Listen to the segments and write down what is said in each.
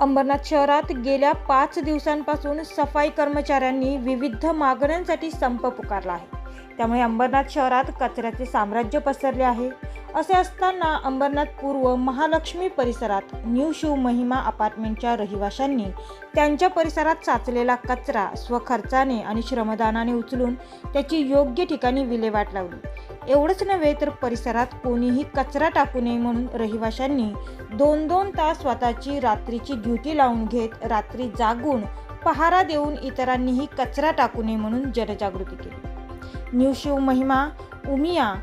अंबरनाथ शहरात गेल्या पाच दिवसांपासून सफाई कर्मचाऱ्यांनी विविध मागण्यांसाठी संप पुकारला आहे. त्यामुळे अंबरनाथ शहरात कचऱ्याचे साम्राज्य पसरले आहे. असे असताना अंबरनाथ पूर्व महालक्ष्मी परिसरात न्यू शिव महिमा अपार्टमेंटच्या रहिवाशांनी त्यांच्या परिसरात साचलेला कचरा स्वखर्चाने आणि श्रमदानाने उचलून त्याची योग्य ठिकाणी विल्हेवाट लावली. एवढंच नव्हे तर परिसरात कोणीही कचरा टाकू नये म्हणून रहिवाशांनी दोन दोन तास स्वतःची रात्रीची ड्युटी लावून घेत रात्री जागून पहारा देऊन इतरांनीही कचरा टाकू नये म्हणून जनजागृती केली. न्यू शिव महिमा उमिया.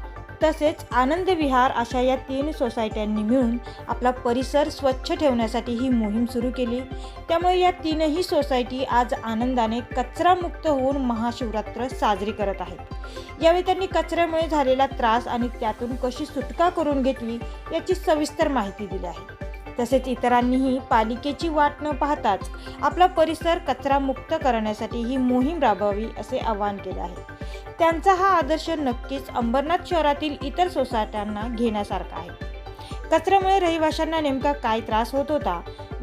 तसेच आनंद विहार अशा या तीन सोसायट्यांनी मिळून आपला परिसर स्वच्छ ठेवण्यासाठी ही मोहीम सुरू केली. त्यामुळे या तीनही सोसायटी आज आनंदाने कचरामुक्त होऊन महाशिवरात्र साजरी करत आहेत. यावेळी त्यांनी कचऱ्यामुळे झालेला त्रास आणि त्यातून कशी सुटका करून घेतली याची सविस्तर माहिती दिली आहे. तसेच इतरांनीही पालिकेची वाट न पाहताच आपला परिसर कचरामुक्त करण्यासाठी ही मोहीम राबवावी असे आवाहन केले आहे. त्यांचा हा आदर्श नक्कीच अंबरनाथ शहरातील इतर सोसायट्यांना घेण्यासारखा आहे. कचऱ्यामुळे रहिवाशांना नेमका काय त्रास होत होता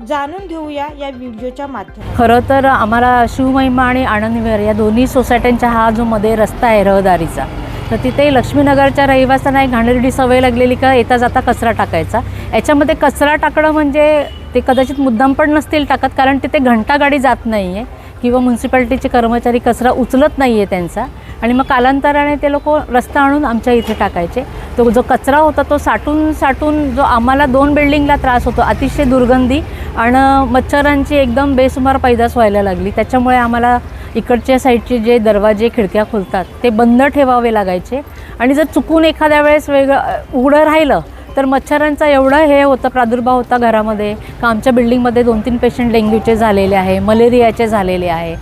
जाणून घेऊया या व्हिडिओच्या माध्यमातून. खरं तर आम्हाला शिवमहिमा आणि आनंदविहार या दोन्ही सोसायट्यांच्या हा जो मध्ये रस्ता आहे रहदारीचा तर तिथे लक्ष्मीनगरच्या रहिवाशांना एक घाणेरडी सवय लागलेली का येता जाता कचरा टाकायचा. याच्यामध्ये कचरा टाकणं म्हणजे ते कदाचित मुद्दाम पण नसतील टाकत कारण तिथे घंटा गाडी जात नाही आहे किंवा म्युन्सिपॅलिटीचे कर्मचारी कचरा उचलत नाही आहे त्यांचा. आणि मग कालांतराने ते लोक रस्ता आणून आमच्या इथे टाकायचे. तो जो कचरा होता तो साठून साठून जो आम्हाला दोन बिल्डिंगला त्रास होतो अतिशय दुर्गंधी आणि मच्छरांची एकदम बेसुमार पैदास व्हायला लागली. त्याच्यामुळे आम्हाला इकडच्या साईडचे जे दरवाजे खिडक्या खुलतात ते बंद ठेवावे लागायचे. आणि जर चुकून एखाद्या वेळेस वेगळं उघडं राहिलं तर मच्छरांचा एवढा हे होता प्रादुर्भाव होता घरामध्ये का आमच्या बिल्डिंगमध्ये दोन तीन पेशंट डेंग्यूचे झालेले आहे मलेरियाचे झालेले आहे.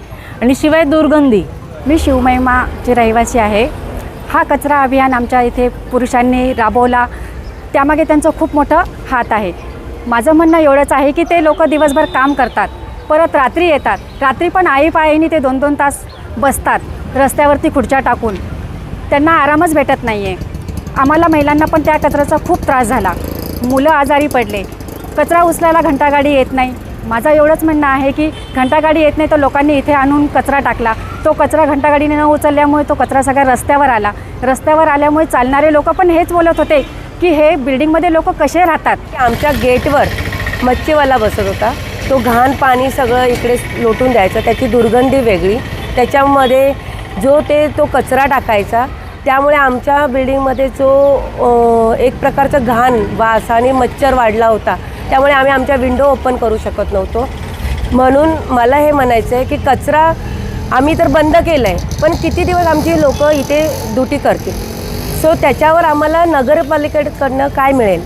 आणि शिवाय दुर्गंधी मी शिवमहिमाची रहिवासी आहे हा कचरा अभियान आमच्या इथे पुरुषांनी राबवला. त्यामागे त्यांचं खूप मोठं हात आहे. माझं म्हणणं एवढंच आहे की ते लोक दिवसभर काम करतात परत रात्री येतात. रात्री पण आईपायीने ते दोन दोन तास बसतात रस्त्यावरती खुर्च्या टाकून. त्यांना आरामच भेटत नाही आहे आम्हाला महिलांना पण त्या कचऱ्याचा खूप त्रास झाला. मुलं आजारी पडले. कचरा उचलायला घंटागाडी येत नाही. माझं एवढंच म्हणणं आहे की घंटागाडी येत नाही तर लोकांनी इथे आणून कचरा टाकला. तो कचरा घंटागाडीने न उचलल्यामुळे तो कचरा सगळा रस्त्यावर आला. रस्त्यावर आल्यामुळे चालणारे लोक पण हेच बोलत होते की हे बिल्डिंगमध्ये लोक कसे राहतात? की आमच्या गेटवर मच्छीवाला बसत होता. तो घाण पाणी सगळं इकडे लोटून द्यायचं. त्याची दुर्गंधी वेगळी. त्याच्यामध्ये जो ते तो कचरा टाकायचा. त्यामुळे आमच्या बिल्डिंगमध्ये जो एक प्रकारचं घाण वास आणि मच्छर वाढला होता. त्यामुळे आम्ही आमच्या विंडो ओपन करू शकत नव्हतो. म्हणून मला हे म्हणायचं आहे की कचरा आम्ही तर बंद केलं आहे पण किती दिवस आमची लोक इथे ड्युटी करतील? सो त्याच्यावर आम्हाला नगरपालिकेकडनं काय मिळेल?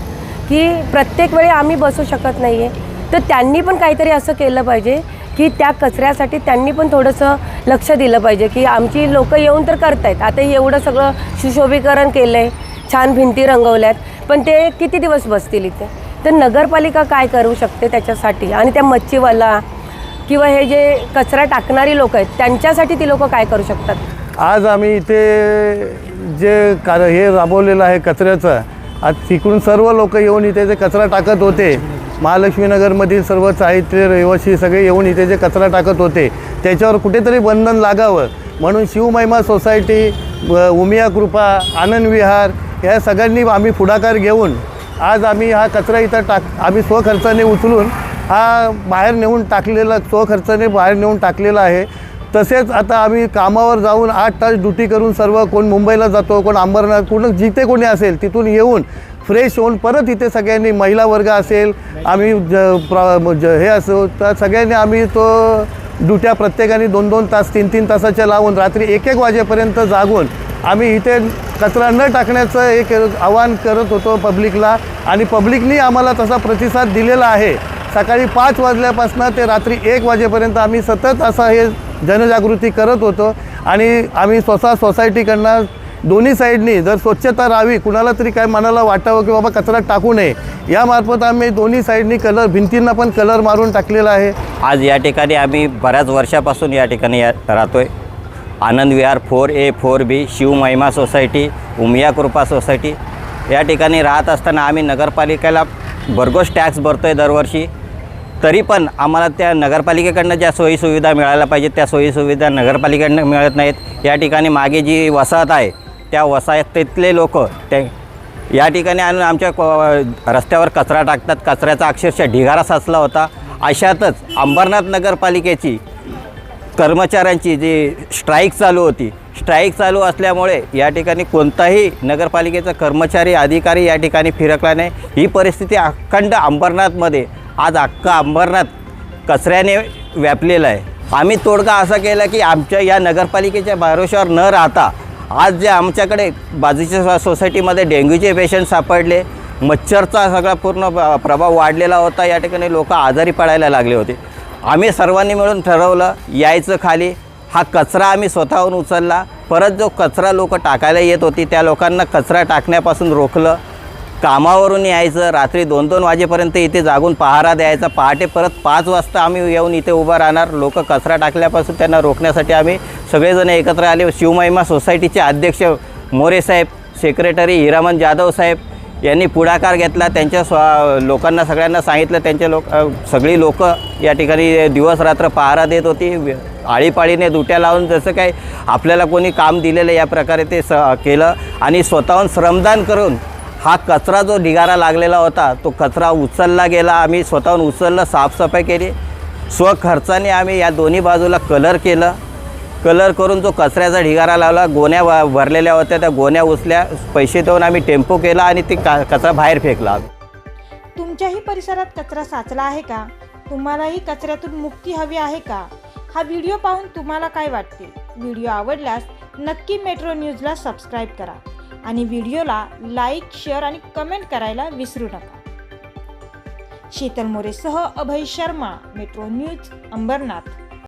की प्रत्येक वेळी आम्ही बसू शकत नाही आहे तर त्यांनी पण काहीतरी असं केलं पाहिजे की त्या कचऱ्यासाठी त्यांनी पण थोडंसं लक्ष दिलं पाहिजे की आमची लोक येऊन तर करतायत. आता एवढं सगळं सुशोभीकरण केलं आहे छान भिंती रंगवल्यात पण ते किती दिवस बसतील इथे? तर नगरपालिका काय करू शकते त्याच्यासाठी? आणि त्या मच्छीवाला किंवा हे जे कचरा टाकणारी लोक आहेत त्यांच्यासाठी ती लोक काय करू शकतात? आज आम्ही इथे जे का हे राबवलेलं आहे कचऱ्याचं आज तिकडून सर्व लोक येऊन इथे जे कचरा टाकत होते महालक्ष्मीनगरमधील सर्व साहित्य रहिवासी सगळे येऊन इथे जे कचरा टाकत होते त्याच्यावर कुठेतरी बंधन लागावं. म्हणून शिवमहिमा सोसायटी उमिया कृपा आनंद विहार या सगळ्यांनी आम्ही पुढाकार घेऊन आज आम्ही हा कचरा इथं टाक आम्ही स्वखर्चाने उचलून हा बाहेर नेऊन टाकलेला स्वखर्चाने बाहेर नेऊन टाकलेला आहे. तसेच आता आम्ही कामावर जाऊन आठ तास ड्युटी करून सर्व कोण मुंबईला जातो कोण अंबरनाथ कोण जिथे कोणी असेल तिथून येऊन फ्रेश होऊन परत इथे सगळ्यांनी महिला वर्ग असेल आम्ही ज प्र ज हे असो तर सगळ्यांनी आम्ही तो ड्युट्या प्रत्येकाने दोन दोन तास तीन तीन तासाच्या लावून रात्री एक एक वाजेपर्यंत जागून आम्ही इथे कचरा न टाकण्याचं एक आवाहन करत होतो पब्लिकला. आणि पब्लिकनी आम्हाला तसा प्रतिसाद दिलेला आहे. सकाळी पाच वाजल्यापासून ते रात्री एक वाजेपर्यंत आम्ही सतत असं हे जनजागृती करत होतो. आणि आम्ही स्वतः सोसायटीकडनं दोन्ही साईडनी जर स्वच्छता राहावी कुणाला तरी काय मनाला वाटावं की बाबा कचरा टाकू नये यामार्फत आम्ही दोन्ही साईडनी कलर भिंतींना पण कलर मारून टाकलेला आहे. आज या ठिकाणी आम्ही बऱ्याच वर्षापासून या ठिकाणी या राहतो आहे Anand Vihar four A four B Shivmahima society Umiya Kripa society. या ठिकाणी राहत असताना आम्ही नगरपालिकेला भरघोस टॅक्स भरतो आहे दरवर्षी. तरी पण आम्हाला त्या नगरपालिकेकडनं ज्या सोयीसुविधा मिळायला पाहिजेत त्या सोयीसुविधा नगरपालिकेकडनं मिळत नाहीत. या ठिकाणी मागे जी वसाहत आहे त्या वसाहतीतले लोक ते या ठिकाणी आणून आमच्या क- रस्त्यावर कचरा टाकतात. कचऱ्याचा अक्षरशः ढिगारा साचला होता. अशातच अंबरनाथ नगरपालिकेची कर्मचाऱ्यांची जी स्ट्राईक चालू होती स्ट्राईक चालू असल्यामुळे या ठिकाणी कोणताही नगरपालिकेचा कर्मचारी अधिकारी या ठिकाणी फिरकला नाही. ही परिस्थिती अखंड अंबरनाथमध्ये आज अख्खा अंबरनाथ कचऱ्याने व्यापलेलं आहे. आम्ही तोडगा असा केला की आमच्या या नगरपालिकेच्या भरोशावर न राहता आज जे आमच्याकडे बाजूच्या सोसायटीमध्ये डेंग्यूचे पेशंट सापडले मच्छरचा सगळा पूर्ण प्रभाव वाढलेला होता या ठिकाणी लोक आजारी पडायला लागले होते. आम्ही सर्वांनी मिळून ठरवलं यायचं खाली. हा कचरा आम्ही स्वतःहून उचलला. परत जो कचरा लोक टाकायला येत होती त्या लोकांना कचरा टाकण्यापासून रोखलं. कामावरून यायचं रात्री दोन दोन वाजेपर्यंत इथे जागून पहारा द्यायचा. पहाटे परत पाच वाजता आम्ही येऊन इथे उभं राहणार. लोक कचरा टाकल्यापासून त्यांना रोखण्यासाठी आम्ही सगळेजण एकत्र आले. शिवमहिमा सोसायटीचे अध्यक्ष मोरे साहेब सेक्रेटरी हिरामन जाधव साहेब यांनी पुढाकार घेतला त्यांच्या स्व लोकांना सगळ्यांना सांगितलं त्यांचे लोक सगळी लोक या ठिकाणी दिवस रात्र पहारा देत होती. आळीपाळीने दुट्या लावून जसं काय आपल्याला कोणी काम दिलेलं या प्रकारे ते स केलं आणि स्वतःहून श्रमदान करून हा कचरा जो ढिगारा लागलेला होता तो कचरा उचलला गेला. आम्ही स्वतःहून उचललं साफसफाई केली. स्वखर्चाने आम्ही या दोन्ही बाजूला कलर केलं. कलर करून जो कचऱ्याचा ढिगारा लावला. गोण्या भरलेल्या होत्या. त्या गोण्या उचल्या पैसे देऊन आम्ही टेम्पो केला आणि ते का कचरा बाहेर फेकला. तुमच्याही परिसरात कचरा साचला आहे का? तुम्हालाही कचऱ्यातून मुक्ती हवी आहे का? हा व्हिडिओ पाहून तुम्हाला काय वाटते? व्हिडिओ आवडल्यास नक्की मेट्रो न्यूजला सबस्क्राईब करा. आणि व्हिडिओला लाईक शेअर आणि कमेंट करायला विसरू नका. शीतल मोरेसह अभय शर्मा मेट्रो न्यूज अंबरनाथ.